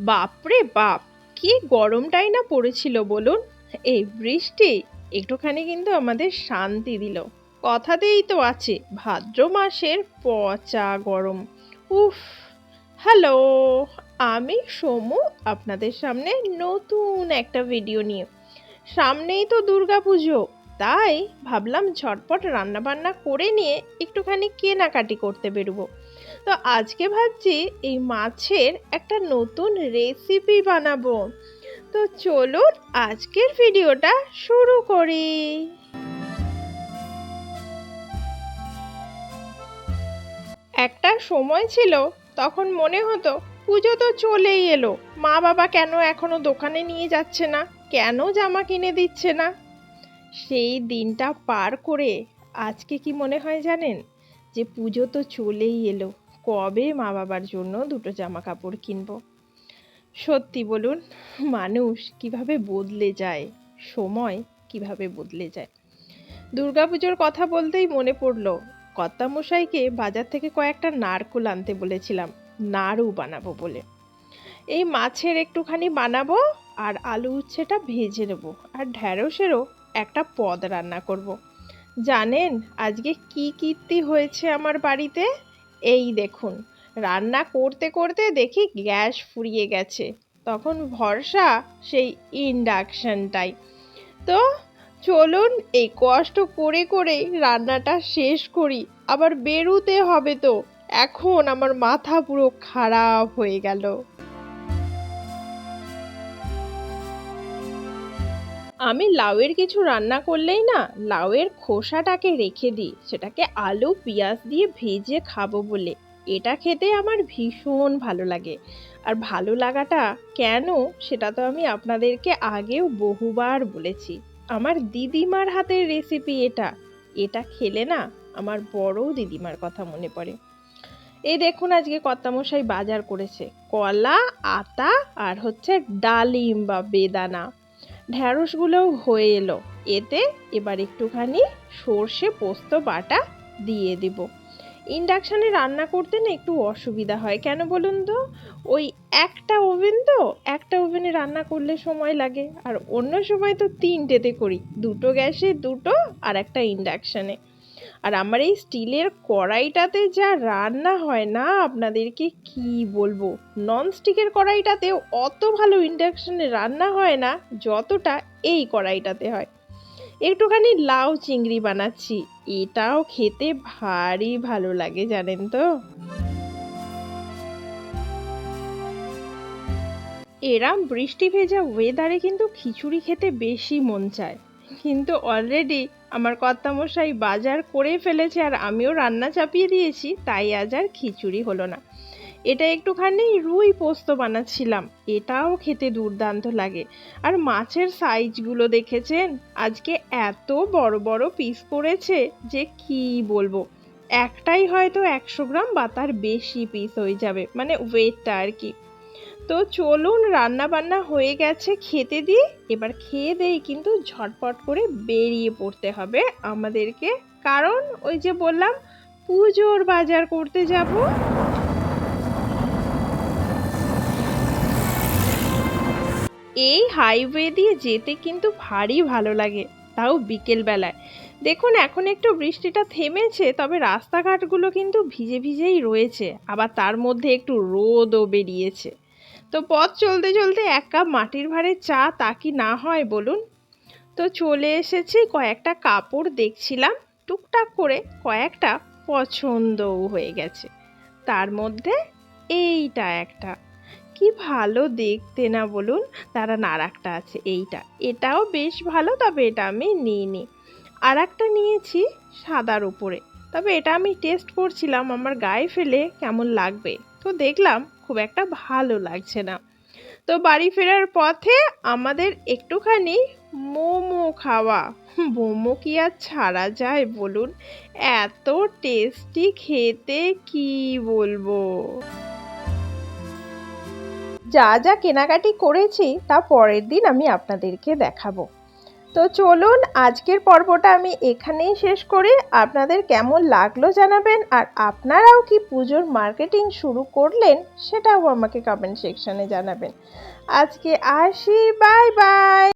বাপরে বাপ, কি গরমটাই না পড়েছিল বলুন। এই বৃষ্টি একটুখানি কিন্তু আমাদের শান্তি দিল। কথাতেই তো আছে, ভাদ্র মাসের পচা গরম। উফ, হ্যালো, আমি সমু, আপনাদের সামনে নতুন একটা ভিডিও নিয়ে। সামনেই তো দুর্গাপুজো তাই ভাবলাম ঝটপট রান্নাবান্না করে নিয়ে একটুখানি কেনাকাটি করতে বেরোবো। তো আজকে ভাবছি এই মাছের একটা নতুন রেসিপি বানাবো। তো চলুন আজকের ভিডিওটা শুরু করি। একটা সময় ছিল, তখন মনে হতো পুজো তো চলেই এলো। মা বাবা কেন এখনও দোকানে নিয়ে যাচ্ছে না? কেন জামা কিনে দিচ্ছে না? সেই দিনটা পার করে আজকে কি মনে হয় জানেন? যে পুজো তো চলেই এলো। কবে মা বাবার জন্য দুটো জামা কাপড় কিনবো? সত্যি বলুন, মানুষ কীভাবে বদলে যায়, সময় কীভাবে বদলে যায়? দুর্গাপুজোর কথা বলতেই মনে পড়ল, কর্তামশাইকে বাজার থেকে কয়েকটা নারকোল আনতে বলেছিলাম, নাড়ু বানাবো বলে। এই মাছের একটুখানি বানাবো আর আলু উচ্ছেটা ভেজে নেব আর ঢ্যাঁড়সেরও একটা পদ রান্না করব। জানেন, আজকে কি কীর্তি হয়েছে আমার বাড়িতে? এই দেখুন, রান্না করতে করতে দেখি গ্যাস ফুরিয়ে গেছে। তখন ভরসা সেই ইন্ডাকশানটাই। তো চলুন এই কষ্ট করে করে রান্নাটা শেষ করি, আবার বেরুতে হবে তো। এখন আমার মাথা পুরো খারাপ হয়ে গেল। আমি লাউয়ের কিছু রান্না করলেই না লাউয়ের খোসাটাকে রেখে দিই। সেটাকে আলু, পেঁয়াজ দিয়ে ভেজে খাব বলে। এটা খেতে আমার ভীষণ ভালো লাগে। আর ভালো লাগাটা কেন সেটা তো আমি আপনাদেরকে আগেও বহুবার বলেছি। আমার দিদিমার হাতের রেসিপি এটা। এটা খেলে না আমার বড় দিদিমার কথা মনে পড়ে। এই দেখুন আজকে কর্তামশাই বাজার করেছে। কলা, আতা আর হচ্ছে ডালিম বা বেদানা। ঢ্যাঁড়সগুলোও হয়ে এলো। এতে এবার একটুখানি সর্ষে, পোস্ত, বাটা দিয়ে দিব। ইন্ডাকশানে রান্না করতে না একটু অসুবিধা হয়। কেন বলুন তো? ওই একটা ওভেন তো, একটা ওভেনে রান্না করলে সময় লাগে। আর অন্য সময় তো তিনটেতে করি। দুটো গ্যাসে, দুটো আর একটা ইন্ডাকশানে। আর আমার এই স্টিলের কড়াইটাতে যা রান্না হয় না, আপনাদেরকে কি বলব? নন স্টিকের কড়াইটাতে অত ভালো ইন্ডাকশানে রান্না হয় না, যতটা এই কড়াইটাতে হয়। একটুখানি লাউ চিংড়ি বানাচ্ছি, এটাও খেতে ভারী ভালো লাগে, জানেন তো? এরাম বৃষ্টি ভেজা ওয়েদারে কিন্তু খিচুড়ি খেতে বেশি মন চায়। কিন্তু অলরেডি আমার কর্তামশাই বাজার করে ফেলেছে আর আমিও রান্না চাপিয়ে দিয়েছি, তাই আজ আর খিচুড়ি হলো না। এটা একটুখানি রুই পোস্ত বানাচ্ছিলাম, এটাও খেতে দুর্দান্ত লাগে। আর মাছের সাইজগুলো দেখেছেন? আজকে এত বড় বড় পিস করেছে যে কি বলব? একটাই হয়তো একশো গ্রাম বা তার বেশি পিস হয়ে যাবে মানে ওয়েটটা আর কি। তো চলুন রান্না বান্না হয়ে গেছে খেতে দিই এবার খেয়ে দেই কিন্তু ঝটপট করে বেরিয়ে পড়তে হবে আমাদেরকে। কারণ ওই যে বললাম, পুজোর বাজার করতে যাব। এই হাইওয়ে দিয়ে যেতে কিন্তু ভারী ভালো লাগে, তাও বিকেলবেলায়। দেখুন, এখন একটু বৃষ্টিটা থেমেছে, তবে রাস্তাঘাটগুলো কিন্তু ভিজে ভিজেই রয়েছে। আবার তার মধ্যে একটু রোদও বেরিয়েছে। তো পথ চলতে চলতে এক কাপ মাটির ভাঁড়ে চা তা কি না হয় বলুন? তো চলে এসেছি কয়েকটা কাপড় দেখছিলাম, টুকটাক করে কয়েকটা পছন্দও হয়ে গেছে। তার মধ্যে এইটা একটা। কি ভালো দেখতে না বলুন? তারা আর একটা আছে, এইটা। এটাও বেশ ভালো, তবে এটা আমি নিইনি। আর একটা নিয়েছি সাদার উপরে। তবে এটা আমি টেস্ট করছিলাম, আমার গায়ে ফেলে কেমন লাগবে? তো দেখলাম খুব একটা ভালো লাগছে না। তো বাড়ি ফেরার পথে আমাদের একটুখানি মোমো খাওয়া। মোমো কি আর ছাড়া যায় বলুন? এত টেস্টি খেতে কি বলব? যা যা কেনাকাটি করেছি, তা পরের দিন আমি আপনাদেরকে দেখাবো। তো চলুন আজকের পর্বটা আমি এখানেই শেষ করি। আপনাদের কেমন লাগল জানাবেন আর আপনারাও কি পুজোর মার্কেটিং শুরু করলেন সেটাও আমাকে কমেন্ট সেকশানে জানাবেন। আজকে আসি বাই বাই